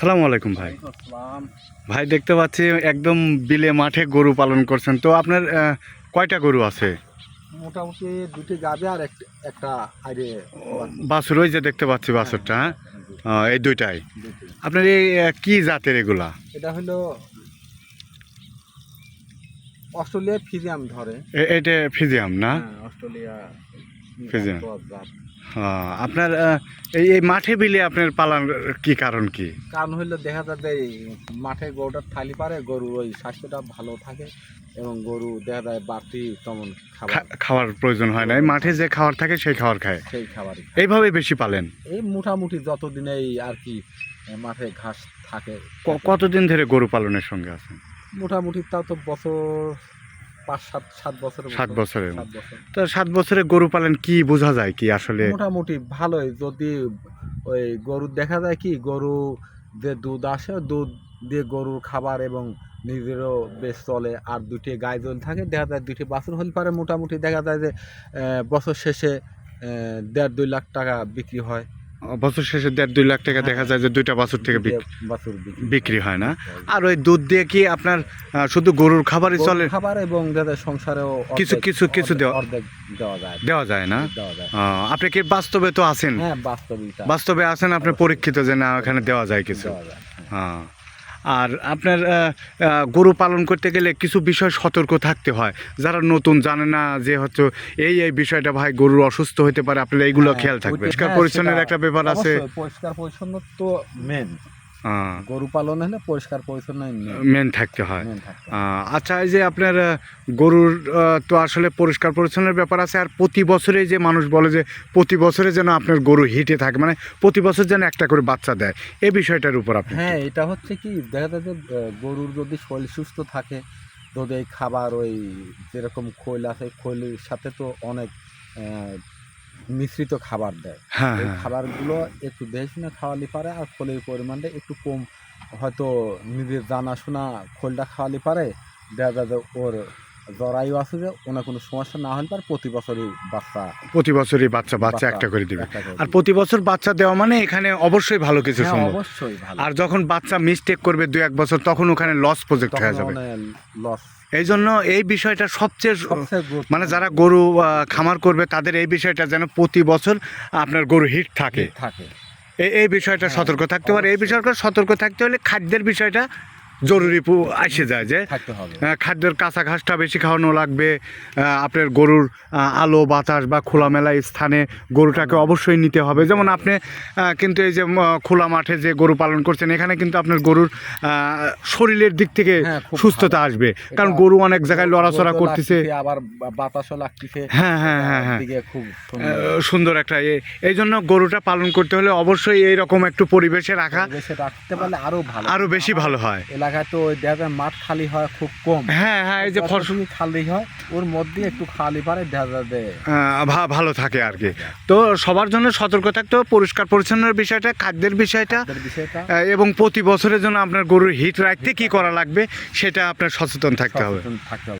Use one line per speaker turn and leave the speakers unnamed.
সালামু আলাইকুম ভাই। ভাই দেখতে পাচ্ছি একদম বিলে মাঠে গরু পালন করছেন। তো আপনার কয়টা গরু আছে?
মোটামুটি দুটি গাবে আর এক- একটা
বাছুর। ওই যে দেখতে পাচ্ছি বাছুরটা হ্যাঁ? এই দুইটাই। আপনার এই কি জাতের এগুলা?
এটা হলো অস্ট্রেলিয়া ফিজিয়াম ধরে।
এটা ফিজিয়াম না?
হ্যাঁ, অস্ট্রেলিয়া
ফিজিয়াম।
জাত।
আপনার এই এই মাঠে বিলে আপনার পালার কি কারণ কি?
কারণ হইল দেখা যায় মাঠে গরুটা থালি পারে গরু ওই স্বাস্থ্যটা ভালো থাকে এবং গরু দেখা যায় বাড়তি তেমন
খাওয়ার প্রয়োজন হয় না। এই মাঠে যে খাবার থাকে সেই খাবার খায়।
সেই খাবারই
এইভাবে বেশি পালেন?
এই মোটামুটি যতদিন এই আর কি মাঠে ঘাস থাকে
কতদিন ধরে গরু পালনের সঙ্গে আছেন?
মোটামুটি তাও তো বছর পাঁচ সাত সাত বছরের
সাত। বছরের। তো সাত বছরে গরু পালন কি বোঝা যায় কি আসলে?
মোটামুটি ভালোই। যদি ওই গরু দেখা যায় কি গরু যে দুধ আসে দুধ দিয়ে গরুর খাবার এবং নিজেরও বেশ চলে। আর দুটি গায়ে জল থাকে দেখা যায় দুটি বাছুর হলে পারে মোটামুটি দেখা যায় যে বছর শেষে দেড় দুই লাখ টাকা বিক্রি হয়।
বছর শেষে দেড় দুই লাখ টাকা দেখা
হ্যাঁ।
যায় যে দুইটা বাছুর থেকে
বিক্রি
হয়। না। আর ওই দুধ দিয়ে কি আপনার শুধু গরুর খাবারই চলে?
খাবার এবং যাদের সংসারেও
কিছু- কিছু- কিছু দেওয়া-
যায়।
দেওয়া যায় না? আপনি কি বাস্তবে তো আছেন?
হ্যাঁ
বাস্তবে আছেন আপনি পরীক্ষিত যে না ওখানে দেওয়া যায় কিছু।
দেওয়া হ্যাঁ।
হ্যাঁ আর আপনার গরু পালন করতে গেলে কিছু বিষয় সতর্ক থাকতে হয়। যারা নতুন জানে না যে হচ্ছে এই এই বিষয়টা ভাই গরুর অসুস্থ হতে পারে আপনার এইগুলো
হ্যাঁ,
খেয়াল থাকবে। পরিষ্কার
পরিচ্ছন্ন
পরিচ্ছন্নের একটা ব্যাপার আছে।
পরিষ্কার পরিচ্ছন্ন তো মেন
হ্যাঁ,
গরু পালন হলে পরিষ্কার পরিচ্ছন্ন
মেন থাকতে হয়। আচ্ছা এই যে আপনার গরুর তো আসলে পরিষ্কার পরিচ্ছন্নের ব্যাপার আছে আর প্রতি বছরে যে মানুষ বলে যে প্রতি বছরে যেন আপনার গরু হিটে থাকে মানে প্রতি বছর যেন একটা করে বাচ্চা দেয় এই বিষয়টার উপর আপনি
হ্যাঁ এটা হচ্ছে কি দেখা যায় যে গরুর যদি শরীর সুস্থ থাকে যদি এই খাবার ওই যেরকম খৈল আছে খৈলের সাথে তো অনেক মিশ্রিত খাবার দেয়।
হ্যাঁ
এই
হ্যাঁ।
খাবারগুলো একটু দেখে শুনে খাওয়ালে পারে আর খোলের পরিমাণটা একটু কম। হয়তো নিজের জানাশোনা খোলটা খাওয়ালে পারে। দেখা যায় যে ওর জরায়ু আছে যে ওনার কোনো সমস্যা না হলে পারে প্রতি বছরই বাচ্চা
প্রতি বছরই বাচ্চা বাচ্চা একটা করে দিবে। আর প্রতি বছর বাচ্চা দেওয়া মানে এখানে অবশ্যই ভালো কিছু
হ্যাঁ,
সম্ভব।
অবশ্যই ভালো।
আর যখন বাচ্চা মিস্টেক করবে দু এক বছর তখন ওখানে লস প্রজেক্ট হয়ে যাবে।
লস
এই জন্য এই বিষয়টা সবচেয়ে মানে যারা গরু আহ, খামার করবে তাদের এই বিষয়টা যেন প্রতি বছর আপনার গরু হিট থাকে।
থাকে।
এই এই বিষয়টা সতর্ক থাকতে পারে। এই বিষয়টা সতর্ক থাকতে হলে খাদ্যের বিষয়টা জরুরি আসে যায় যে খাদ্যের কাঁচা ঘাসটা বেশি খাওয়ানো লাগবে আপনার গরুর আলো বাতাস বা খোলামেলা স্থানে গরুটাকে অবশ্যই নিতে হবে। যেমন আপনি কিন্তু এই যে খোলা মাঠে যে গরু পালন করছেন এখানে কিন্তু আপনার গরুর শরীরের দিক থেকে
হ্যাঁ,
সুস্থতা আসবে। কারণ গরু অনেক জায়গায় লড়াচড়া করতেছে।
আবার বাতাসও লাগতেছে।
হ্যাঁ হ্যাঁ হ্যাঁ হ্যাঁ।
খুব সুন্দর।
একটা এ- এই জন্য গরুটা পালন করতে হলে অবশ্যই এইরকম একটু পরিবেশে রাখা
রাখতে পারলে আরও ভালো।
আরও বেশি ভালো হয়।
এলাকায় তো দেখা মাঠ খালি হয় খুব কম।
হ্যাঁ হ্যাঁ এই যে ফসল
খালি হয় ওর মধ্যে একটু খালি পারে দেখা
দেয় ভালো থাকে আর কি। তো সবার জন্য সতর্ক থাকতে হবে পরিষ্কার পরিচ্ছন্নের বিষয়টা খাদ্যের বিষয়টা এবং প্রতি বছরের জন্য আপনার গরুর হিট রাখতে কি করা লাগবে সেটা আপনার সচেতন থাকতে হবে।
সচেতন থাকতে হবে।